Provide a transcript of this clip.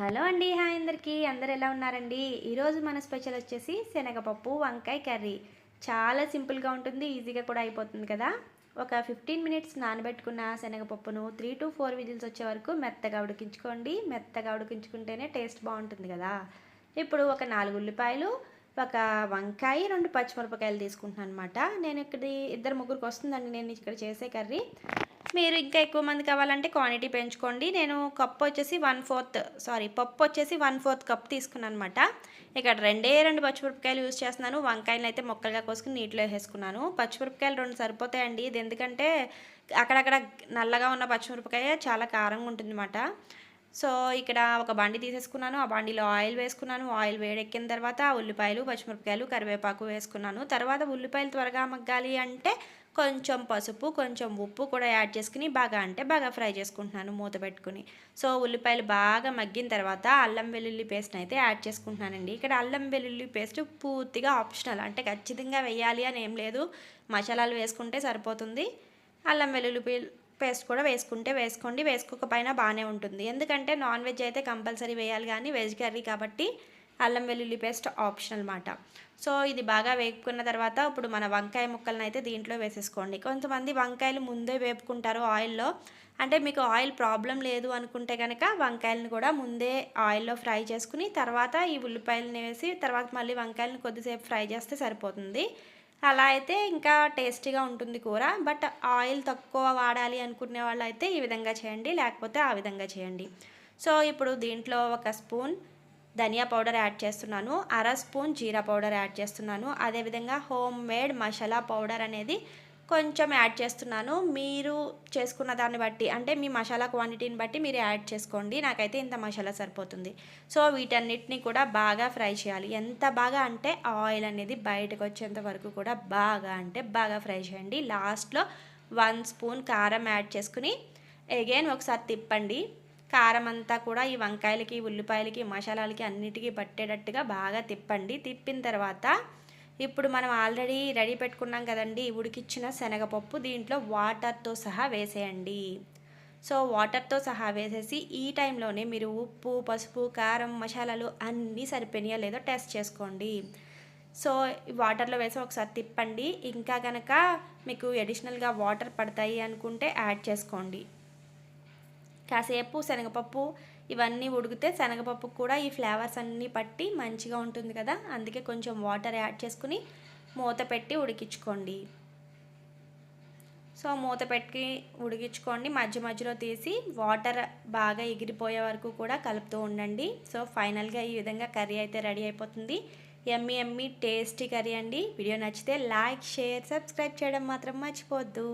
Hello అండి hi అందరికీ. అందరు ఎలా ఉన్నారండి? ఈరోజు మన స్పెషల్ వచ్చేసి శనగపప్పు వంకాయ కర్రీ. చాలా సింపుల్గా ఉంటుంది ఈజీగా కూడా అయిపోతుంది కదా? ఒక ఫిఫ్టీన్ మినిట్స్ నానబెట్టుకున్న శనగపప్పును త్రీ టు ఫోర్ విజిల్స్ వచ్చే వరకు మెత్తగా ఉడికించుకోండి. మెత్తగా ఉడికించుకుంటేనే టేస్ట్ బాగుంటుంది కదా? ఇప్పుడు ఒక నాలుగు ఉల్లిపాయలు ఒక వంకాయ రెండు పచ్చిమిరపకాయలు తీసుకుంటున్నాను అనమాట నేను ఇక్కడ ఇద్దరు ముగ్గురికి వస్తుందండి నేను ఇక్కడ చేసే కర్రీ. మీరు ఇంకా ఎక్కువ మంది కావాలంటే క్వాంటిటీ పెంచుకోండి. నేను కప్ వచ్చేసి వన్ ఫోర్త్ సారీ పప్పు వచ్చేసి వన్ ఫోర్త్ కప్ తీసుకున్నాను అనమాట ఇక్కడ రెండే రెండు పచ్చిమిరపకాయలు యూజ్ చేస్తున్నాను. వంకాయలు అయితే మొక్కలుగా కోసుకుని నీటిలో వేసుకున్నాను పచ్చిమిరపకాయలు రెండు సరిపోతాయండి. ఇది ఎందుకంటే అక్కడక్కడ నల్లగా ఉన్న పచ్చిమిరపకాయ చాలా కారంగా ఉంటుంది అనమాట సో ఇక్కడ ఒక బండి తీసేసుకున్నాను. ఆ బండిలో ఆయిల్ వేసుకున్నాను. ఆయిల్ వేడెక్కిన తర్వాత ఉల్లిపాయలు పచ్చిమిరపకాయలు కరివేపాకు వేసుకున్నాను. తర్వాత ఉల్లిపాయలు త్వరగా మగ్గాలి అంటే కొంచెం పసుపు కొంచెం ఉప్పు కూడా యాడ్ చేసుకుని బాగా అంటే బాగా ఫ్రై చేసుకుంటున్నాను మూత పెట్టుకుని. సో ఉల్లిపాయలు బాగా మగ్గిన తర్వాత అల్లం వెల్లుల్లి పేస్ట్ అయితే యాడ్ చేసుకుంటున్నానండి. ఇక్కడ అల్లం వెల్లుల్లి పేస్ట్ పూర్తిగా ఆప్షనల్ అంటే ఖచ్చితంగా వేయాలి అని ఏం లేదు. మసాలాలు వేసుకుంటే సరిపోతుంది. అల్లం వెల్లుల్లి పేస్ట్ కూడా వేసుకుంటే వేసుకోండి. వేసుకోకపోయినా బాగానే ఉంటుంది. ఎందుకంటే నాన్ వెజ్ అయితే కంపల్సరీ వేయాలి కానీ వెజ్ కర్రీ కాబట్టి అల్లం వెల్లుల్లి పేస్ట్ ఆప్షన్ అనమాట సో ఇది బాగా వేపుకున్న తర్వాత ఇప్పుడు మన వంకాయ ముక్కలను అయితే దీంట్లో వేసేసుకోండి. కొంతమంది వంకాయలు ముందే వేపుకుంటారు ఆయిల్లో. అంటే మీకు ఆయిల్ ప్రాబ్లం లేదు అనుకుంటే కనుక వంకాయలను కూడా ముందే ఆయిల్లో ఫ్రై చేసుకుని తర్వాత ఈ ఉల్లిపాయలని వేసి తర్వాత మళ్ళీ వంకాయలను కొద్దిసేపు ఫ్రై చేస్తే సరిపోతుంది. అలా అయితే ఇంకా టేస్టీగా ఉంటుంది కూర. బట్ ఆయిల్ తక్కువ వాడాలి అనుకునే వాళ్ళు అయితే ఈ విధంగా చేయండి. లేకపోతే ఆ విధంగా చేయండి. సో ఇప్పుడు దీంట్లో ఒక స్పూన్ ధనియా పౌడర్ యాడ్ చేస్తున్నాను అర స్పూన్ జీరా పౌడర్ యాడ్ చేస్తున్నాను అదేవిధంగా హోమ్ మేడ్ మసాలా పౌడర్ అనేది కొంచెం యాడ్ చేస్తున్నాను. మీరు చేసుకున్న దాన్ని బట్టి అంటే మీ మసాలా క్వాంటిటీని బట్టి మీరు యాడ్ చేసుకోండి నాకైతే ఇంత మసాలా సరిపోతుంది. సో వీటన్నిటిని కూడా బాగా ఫ్రై చేయాలి. ఎంత బాగా అంటే ఆయిల్ అనేది బయటకు వచ్చేంత వరకు కూడా బాగా అంటే బాగా ఫ్రై చేయండి. లాస్ట్లో వన్ స్పూన్ కారం యాడ్ చేసుకుని అగైన్ ఒకసారి తిప్పండి. కారం అంతా కూడా ఈ వంకాయలకి ఉల్లిపాయలకి మసాలాలకి అన్నిటికీ పట్టేటట్టుగా బాగా తిప్పండి. తిప్పిన తర్వాత ఇప్పుడు మనం ఆల్రెడీ రెడీ పెట్టుకున్నాం కదండి ఉడికిచ్చిన శనగపప్పు దీంట్లో వాటర్తో సహా వేసేయండి. సో వాటర్తో సహా వేసేసి ఈ టైంలోనే మీరు ఉప్పు పసుపు కారం మసాలాలు అన్నీ సరిపోయినాయో లేదో టెస్ట్ చేసుకోండి. సో వాటర్లో వేసి ఒకసారి తిప్పండి. ఇంకా కనుక మీకు అడిషనల్గా వాటర్ పడతాయి అనుకుంటే యాడ్ చేసుకోండి. కాసేపు శనగపప్పు ఇవన్నీ ఉడికితే శనగపప్పు కూడా ఈ ఫ్లేవర్స్ అన్నీ పట్టి మంచిగా ఉంటుంది కదా. అందుకే కొంచెం వాటర్ యాడ్ చేసుకుని మూత పెట్టి ఉడికించుకోండి. సో మూత పెట్టి ఉడికించుకోండి. మధ్య మధ్యలో తీసి వాటర్ బాగా ఎగిరిపోయే వరకు కూడా కలుపుతూ ఉండండి. సో ఫైనల్గా ఈ విధంగా కర్రీ అయితే రెడీ అయిపోతుంది. ఎమ్మి ఎమ్మి టేస్టీ కర్రీ అండి. వీడియో నచ్చితే లైక్ షేర్ సబ్స్క్రైబ్ చేయడం మాత్రం మర్చిపోద్దు